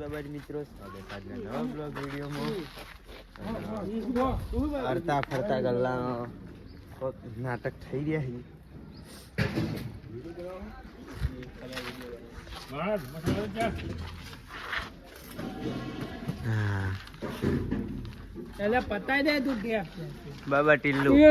બાબા મિત્રો. સ્વાગત આજના નવા બ્લોગ વિડીયોમાં. ફરતા ફરતા ગલ્લાનો નાટક થઈ રહ્યા છે. પતાઈ દે તું ગેપ બાબા ટીલ્લુ. હવે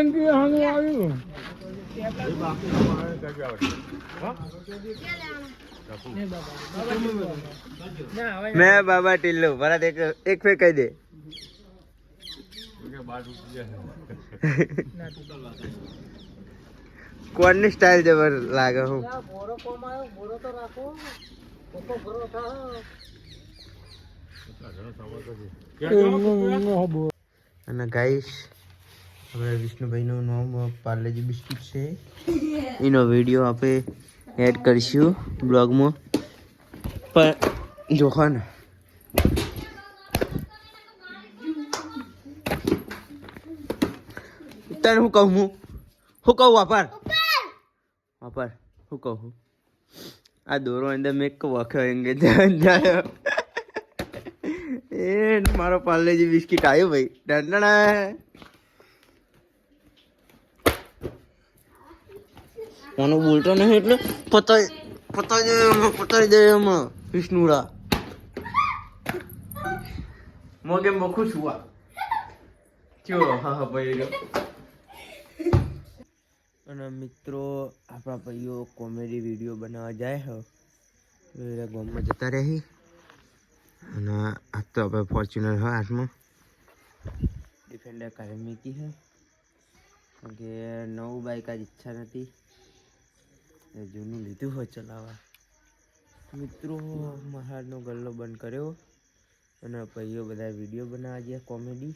મેં બાબા ટીલ્લુ ભરત એક એક ફે કહી દે. કોણની સ્ટાઇલ જબર લાગે હું? બોરો કોમાયો બોરો તો રાખો કોકો ભરો થા અને ગાઈશ હવે વિષ્ણુભાઈનું નામ પાર્લેજી બિસ્કિટ છે. એનો વીડિયો આપણે એડ કરીશું બ્લોગમાં. પણ જોખો ને. તને હું કહું હું? શું કહું વાપર. વાપર. શું કહું આ દોરો અંદર મેં વખ્યો એંગે એ મારો પાર્લેજી બિસ્કિટ આવ્યો ભાઈ. ડંડણા મને બોલતો નહીં એટલે પતાઈ પતાઈ દે એમાં પતાઈ દે એમાં વિષ્ણુડા. મોગે બખું છું આ? ચો હા હા ભાઈ ગયો અને મિત્રો આપણા ભાઈઓ કોમેડી વીડિયો બનાવવા જાય છે એટલે ગામમાં જતા રહી. અને આ તો આપણે ફોર્ચ્યુનર હોય હાથમાં. ડિફેન્ડર કાઢી મૂકી છે કારણ કે નવું બાઇક આજ ઈચ્છા નથી. જૂનું લીધું હોય ચલાવવા. મિત્રો મહારનો ગલ્લો બંધ કર્યો. અને ભાઈઓ બધા વીડિયો બનાવવા ગયા કોમેડી.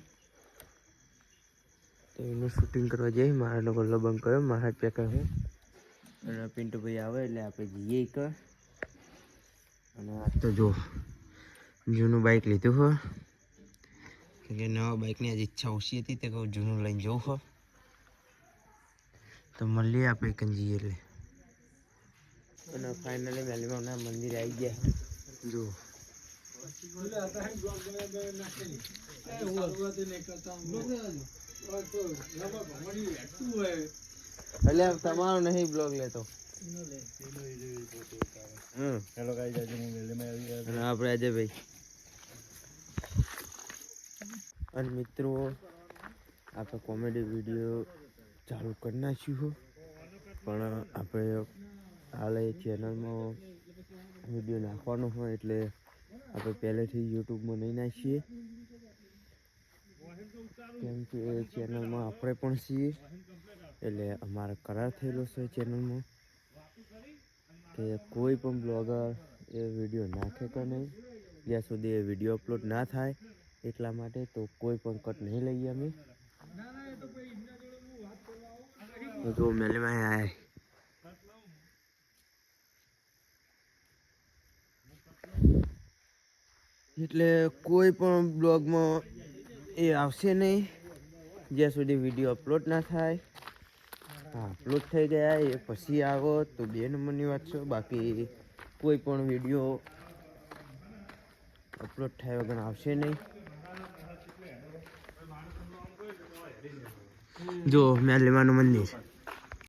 તો એનું શૂટિંગ કરવા જઈએ મહારાજનો ગલ્લો બંધ કર્યો. મહારાજ પે છે અને પિન્ટુભાઈ આવે એટલે આપણે જઈએ એક. અને આ તો જો, જૂનું બાઇક લીધું હોય કે નવા બાઇકની આજ ઈચ્છા ઓછી હતી, તે કહું જૂનું લઈને જવું હોય તો મળીએ આપણે કંજીએ એટલે. અને ફાઇનલી મેલીમાં મંદિર આવી ગયા. જો. એટલે તમારો નહીં બ્લોગ લેતો. હમ. અને આપણે આજે ભાઈ. અને મિત્રો આપણે કોમેડી વીડિયો ચાલુ કરી નાખ્યું પણ આપણે એ ચેનલમાં વીડિયો નાખવાનો હોય એટલે આપણે પહેલેથી યુટ્યુબમાં નહીં નાખીએ. કેમ કે ચેનલમાં આપણે પણ છીએ. એટલે અમારો કરાર થયેલો છે ચેનલમાં કે કોઈ પણ બ્લોગર એ વીડિયો નાખે કે નહીં, જ્યાં સુધી એ વીડિયો અપલોડ ના થાય એટલા માટે તો કોઈ પણ કટ નહીં લઈએ અમે. તો જો મેલેમાં આય એટલે કોઈ પણ બ્લોગમાં એ આવશે નહીં. જ્યાં સુધી વીડિયો અપલોડ ના થાય. હા. અપલોડ થઈ ગયા એ પછી આવો તો બે નંબરની વાત છે. બાકી કોઈ પણ વીડિયો અપલોડ થયા વગર આવશે નહીં. જો મેલેમાનું મંદિર.